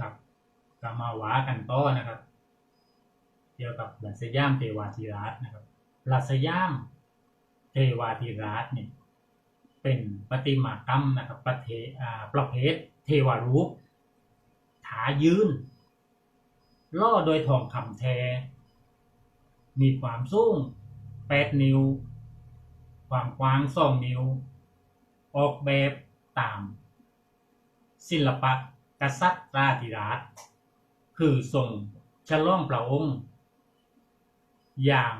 ครับก็มาวากันต่อนะครับ เกี่ยวกับรัสยามเทวาธิราชนะครับรัสยามเทวาธิราชเนี่ยเป็นประติมากรรมนะครับประเทประเภทเทวรูป ถายืน ล่อโดยทองคำแท้ มีความสูง 8 นิ้ว ความกว้าง 2 นิ้ว ออกแบบตาม ศิลปะ กษัตริย์ราธิราช คือทรงฉลองพระองค์ อย่าง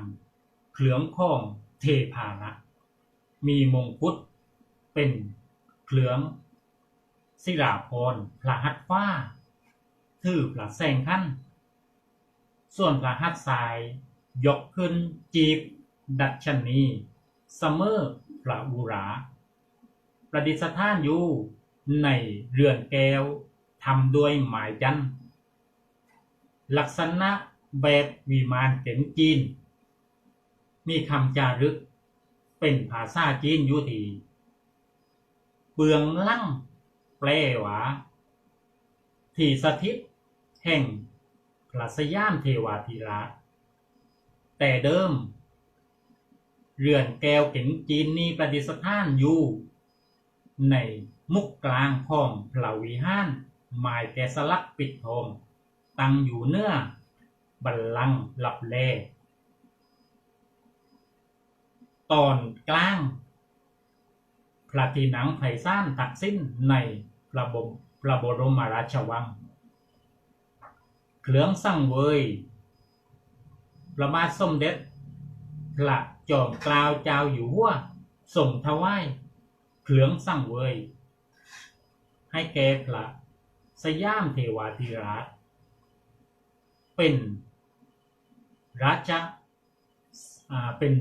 เคลืองข้องเทพานะมีมงกุฎเป็นเคลืองศิราพรพระหัตฟ้าถือพระแสงขั้น ส่วนพระหัตถ์ทรายยกขึ้นจีบ ดัชนีเสมอพระอุรา ประดิษฐานอยู่ในเรือนแก้ว ทำด้วยหมายจันทร์ลักษณะแบบวิมานเก๋งจีน มีคำจารึกเป็นภาษาจีนอยู่ทีเบืองลั่งแปลว่าที่สถิตแห่งพระสยามเทวาธิราชแต่เดิม เรือนแก้วเก๋งจีนนี้ประดิษฐานอยู่ ในมุกกลางของพระวิหาร หมายแกะสลักปิดทองตั้งอยู่เนื้อ บัลลังก์หลับแลตอนกลางพระที่นังไพศาลตักสิ้นในพระบมพระบรมราชวัง เครื่องสั่งเวยพระบาทสมเด็จพระจอมกล้าวเจ้าอยู่หัวส่งถวายเครื่องสั่งเวยให้แก่พระ สยามเทวาธิราช เป็นราชาเป็น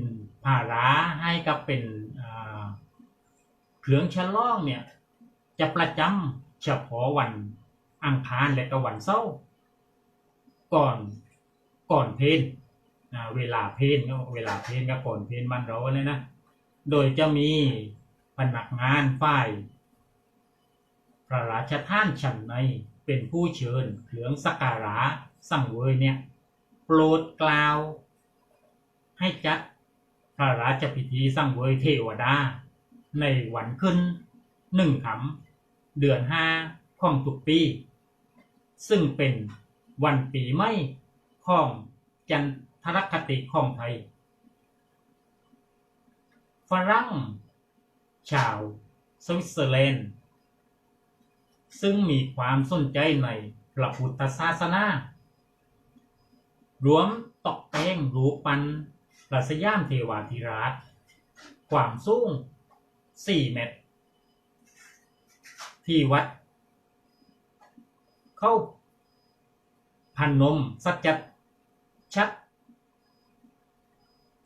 ภาราให้กับเป็นเครื่องฉลองเนี่ยจะประจำเฉพาะวันอังคารและก็วันเสาร์ก่อนก่อนเพลอ่าเวลาเพลก็เวลาเพลก็ก่อนเพลบ้านเราเลยนะ โดยจะมีพนักงานฝ่าย พระราชท่านฉันในเป็นผู้เชิญเหลืองสกการะสั่งเวยเนี่ย โปรดกล่าว ให้จัดพระราชพิธีสั่งเวยเทวดา ในวันขึ้นหนึ่งคำเดือนห้าของทุกปี ซึ่งเป็นวันปีใหม่ของจันทรคติของไทย ฝรั่งชาวสวิตเซอร์แลนด์ ซึ่งมีความสนใจในพระพุทธศาสนารวมตอกแต่งรูปปันปรัสยามเทวาธิราช ความสูง 4 เมตร ที่วัด เข้าพันนมสัจจชัด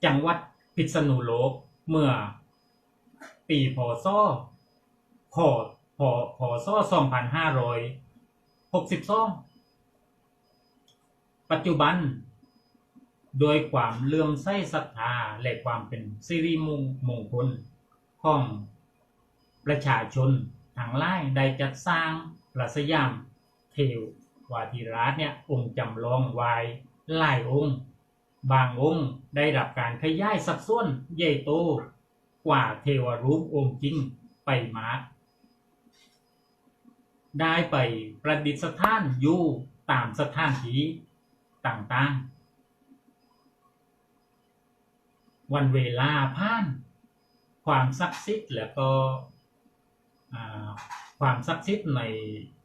จังหวัดพิษณุโลก เมื่อปีพศพ พอพศ2562ปัจจุบัน โดยความเลื่อมใสศรัทธาและความเป็นสิริมงมงคลของประชาชนทั้งหลายได้จัดสร้างพระสยามเทวาธิราชเนี่ยองค์จำลองไว้หลายองค์ บางองค์ได้รับการขยายสัดส่วนใหญ่โตกว่าเทวรูปองค์จริงไปมา ได้ไปประดิษฐานอยู่ตามสถานที่ต่างๆ วันเวลาผ่าน ความศักดิ์สิทธิ์แล้วก็ความศักดิ์สิทธิ์ใน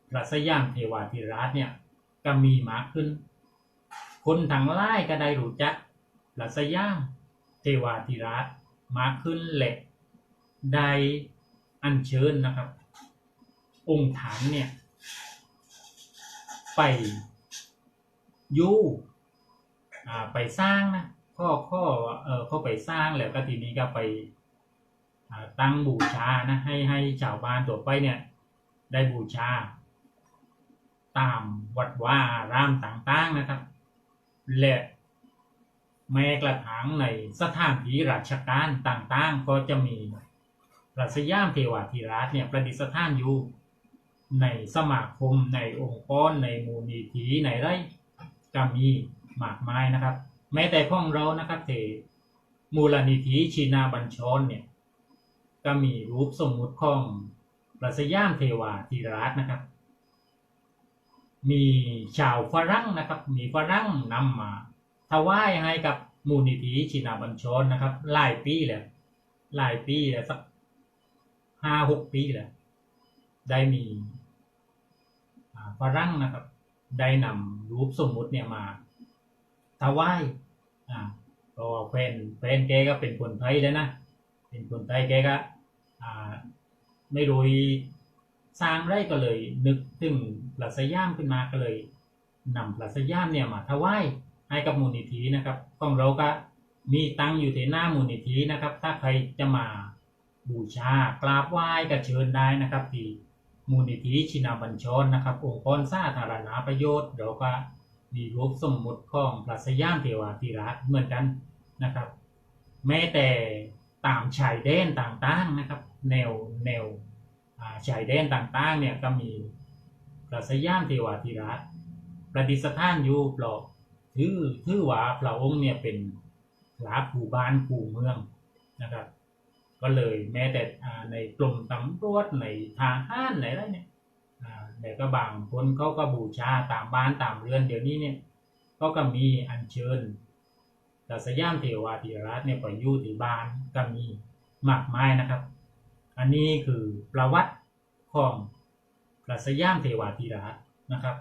พระสยามเทวาธิราชเนี่ยก็มีมากขึ้น คนทั้งหลายก็ได้รู้จักพระสยามเทวาธิราชมากขึ้นและได้อัญเชิญนะครับ องค์ฐานเนี่ย ไปยู่ไปสร้างนะข้อข้อเออข้าไปสร้างแล้วก็ทีนี้ก็ไปตั้งบูชานะให้ให้ชาวบ้านตัวไปเนี่ย ได้บูชา ตามวัดว่าอารามต่างๆนะครับ และแม้กระทั่งในสถานที่ราชการต่างๆ ก็จะมีระสยามเทวาธิราชเนี่ยประดิษฐานอยู่ ในสมาคม ในองค์กร ในมูลนิธิในไรก็มีมากมายนะครับ แม้แต่ของเรานะครับเทมูลนิธิชีนาบัญชรเนี่ยก็มีรูปสมมุติของพระสยามเทวาธิราชนะครับ มีชาวฝรั่งนะครับ มีฝรั่งนำมาถวายให้กับมูลนิธิชินาบัญชรนะครับหลายปีแล้วหลายปีแล้วสักห้าหกปีแล้วได้มี ฝรั่งนะครับ ได้นำรูปสมมุติเนี่ยมาถวายอ่าก็แฟนแฟนแกก็เป็นคนไทยแล้วนะเป็นคนไทยแกก็อ่าไม่รู้สร้างไรก็เลย นึกถึงปรัสยามขึ้นมาก็เลยนำปรัสยามเนี่ยมาถวายให้กับมูลนิธินะครับของเราก็มีตั้งอยู่ที่หน้ามูลนิธินะครับ ถ้าใครจะมาบูชากราบไหว้ก็เชิญได้นะครับที่ มูลนิธิชินาบัญชรนะครับ องค์กรสาธารณประโยชน์เราก็มีรูปสมมุติของปรัสยามเทวาธิราชเหมือนกันนะครับ แม้แต่ตามชายแดนต่างๆนะครับ แนวแนวชายแดนต่างๆเนี่ยก็มีพระสยามเทวาธิราชประดิษฐานอยู่ปลอกถือถือว่าพระองค์เนี่ยเป็นพระผู้บ้านผู้เมืองนะครับ ก็เลยแม้แต่ในกลุ่มตำรวจในทหารในอะไรเนี่ยแต่ก็บางคนเขาก็บูชาตามบ้านตามเรือนเดี๋ยวนี้เนี่ยก็ก็มีอัญเชิญแต่สยามเทวาธิราชเนี่ยไปอยู่ที่บ้านก็มีมากมายนะครับ อันนี้คือประวัติของพระสยามเทวาธิราชนะครับ